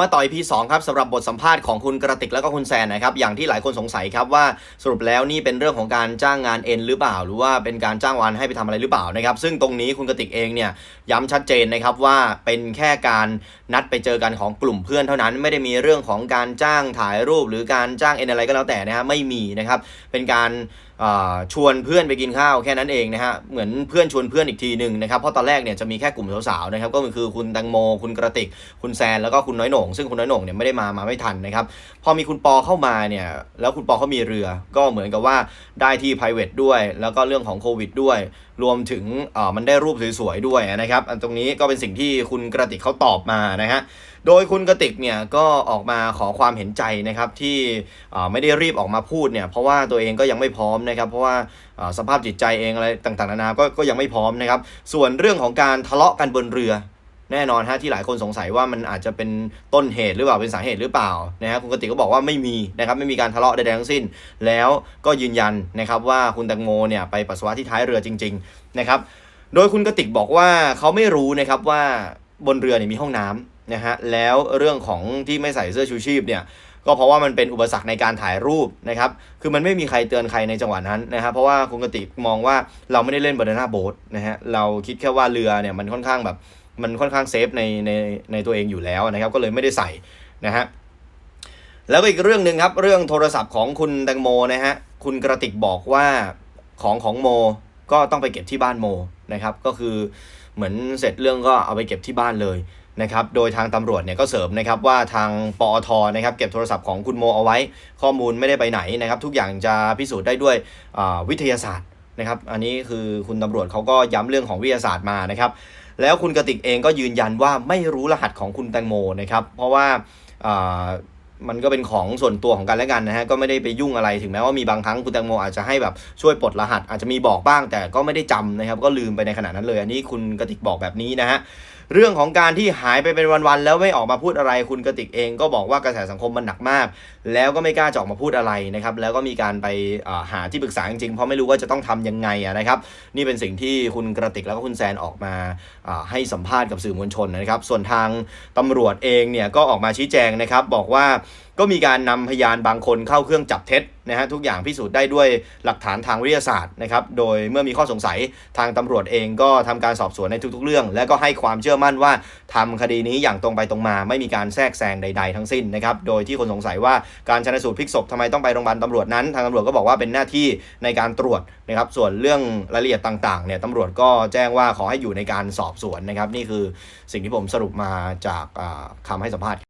มาต่อ EP 2ครับสำหรับบทสัมภาษณ์ของคุณกระติกแล้วก็คุณแซนนะครับอย่างที่หลายคนสงสัยครับว่าสรุปแล้วนี่เป็นเรื่องของการจ้างงานเอ็นหรือเปล่า หรือว่าเป็นการจ้างวานให้ไปทำอะไรหรือเปล่านะครับซึ่งตรงนี้คุณกระติกเองเนี่ยย้ำชัดเจนนะครับว่าเป็นแค่การนัดไปเจอกันของกลุ่มเพื่อนเท่านั้น ไม่ได้มีเรื่องของการจ้างถ่ายรูป หรือการจ้างเอ็นอะไรก็แล้วแต่นะฮะไม่มีนะครับเป็นการชวนเพื่อนไปกินข้าวแค่นั้นเองนะฮะเหมือนเพื่อนชวนเพื่อนอีกทีหนึ่งนะครับเพราะตอนแรกเนี่ยจะมีแค่กลุ่มสาวๆนะครับก็คือคุณแตงโมคุณกระติก คุณแซนแล้วก็คุณน้อยหน่ง ซึ่งคุณน้อยหน่งเนี่ยไม่ได้มามาไม่ทันนะครับพอมีคุณปอเข้ามาเนี่ยแล้วคุณปอเขามีเรือ ก็เหมือนกับว่าได้ที่ p r i v a t ด้วย แล้วก็เรื่องของโควิดด้วย รวมถึงมันได้รูปสวยๆด้วยนะครับอันตรงนี้ก็เป็นสิ่งที่คุณกระติกเขาตอบมานะฮะ โดยคุณกะติกเนี่ยก็ออกมาขอความเห็นใจนะครับที่ไม่ได้รีบออกมาพูดเนี่ยเพราะว่าตัวเองก็ยังไม่พร้อมนะครับ เพราะว่าสภาพจิตใจเองอะไรต่างๆนานาก็ก็ยังไม่พร้อมนะครับ ส่วนเรื่องของการทะเลาะกันบนเรือแน่นอนฮะที่หลายคนสงสัยว่ามันอาจจะเป็นต้นเหตุหรือเปล่าเป็นสาเหตุหรือเปล่านะฮะคุณกติกก็บอกว่าไม่มีนะครับไม่มีการทะเลาะใดๆทั้งสิ้น แล้วก็ยืนยันนะครับว่าคุณแตงโมเนี่ยไปปัสสาวะที่ท้ายเรือจริง ๆนะครับ โดยคุณกติกบอกว่าเขาไม่รู้นะครับว่าบนเรือเนี่ยมีห้องน้ำ นะฮะแล้วเรื่องของที่ไม่ใส่เสื้อชูชีพเนี่ยก็เพราะว่ามันเป็นอุปสรรคในการถ่ายรูปนะครับ คือมันไม่มีใครเตือนใครในจังหวะนั้นนะครับ เพราะว่าคุณกติกมองว่าเราไม่ได้เล่นบานาน่าโบ๊ทนะฮะ เราคิดแค่ว่าเรือเนี่ยมันค่อนข้างแบบมันค่อนข้างเซฟในในในตัวเองอยู่แล้วนะครับ ก็เลยไม่ได้ใส่นะฮะ แล้วก็อีกเรื่องหนึ่งครับ เรื่องโทรศัพท์ของคุณแตงโมนะฮะ คุณกระติกบอกว่าของของโมก็ต้องไปเก็บที่บ้านโมนะครับ ก็คือเหมือนเสร็จเรื่องก็เอาไปเก็บที่บ้านเลย นะครับโดยทางตำรวจเนี่ยก็เสริมนะครับว่าทางปอทนะครับเก็บโทรศัพท์ของคุณโมเอาไว้ ข้อมูลไม่ได้ไปไหนนะครับ ทุกอย่างจะพิสูจน์ได้ด้วยวิทยาศาสตร์นะครับ อันนี้คือคุณตำรวจเขาก็ย้ำเรื่องของวิทยาศาสตร์มานะครับ แล้วคุณกติกเองก็ยืนยันว่าไม่รู้รหัสของคุณแตงโมนะครับ เพราะว่าอ่ามันก็เป็นของส่วนตัวของกันและกันนะฮะก็ไม่ได้ไปยุ่งอะไรถึงแม้ว่ามีบางครั้งคุณแตงโมอาจจะให้แบบช่วยปลดรหัส อาจจะมีบอกบ้างแต่ก็ไม่ได้จำนะครับ ก็ลืมไปในขณะนั้นเลย อันนี้คุณกติกบอกแบบนี้นะฮะเรื่องของการที่หายไปเป็นวันๆแล้วไม่ออกมาพูดอะไร คุณกติกเองก็บอกว่ากระแสสังคมมันหนักมาก แล้วก็ไม่กล้าจะออกมาพูดอะไรนะครับแล้วก็มีการไปหาที่ปรึกษาจริงๆเพราะไม่รู้ว่าจะต้องทำยังไงนะครับนี่เป็นสิ่งที่คุณกระติกแล้วก็คุณแซนออกมาอ่าให้สัมภาษณ์กับสื่อมวลชนนะครับ ส่วนทางตำรวจเองเนี่ยก็ออกมาชี้แจงนะครับบอกว่าก็มีการนำพยานบางคนเข้าเครื่องจับเท็จ นะฮะทุกอย่างพิสูจน์ได้ด้วยหลักฐานทางวิทยาศาสตร์นะครับโดยเมื่อมีข้อสงสัยทางตำรวจเองก็ทำการสอบสวนในทุกๆเรื่อง และก็ให้ความเชื่อมั่นว่าทำคดีนี้อย่างตรงไปตรงมา ไม่มีการแทรกแซงใด ๆ ทั้งสิ้นนะครับโดยที่คนสงสัยว่าการชันสูตรพลิกศพทำไมต้องไปโรงพยาบาลตำรวจนั้นทางตำรวจก็บอกว่าเป็นหน้าที่ในการตรวจนะครับส่วนเรื่องรายละเอียดต่างๆเนี่ยตำรวจก็แจ้งว่าขอให้อยู่ในการสอบสวนนะครับนี่คือสิ่งที่ผมสรุปมาจากอ่าคำให้สัมภาษณ์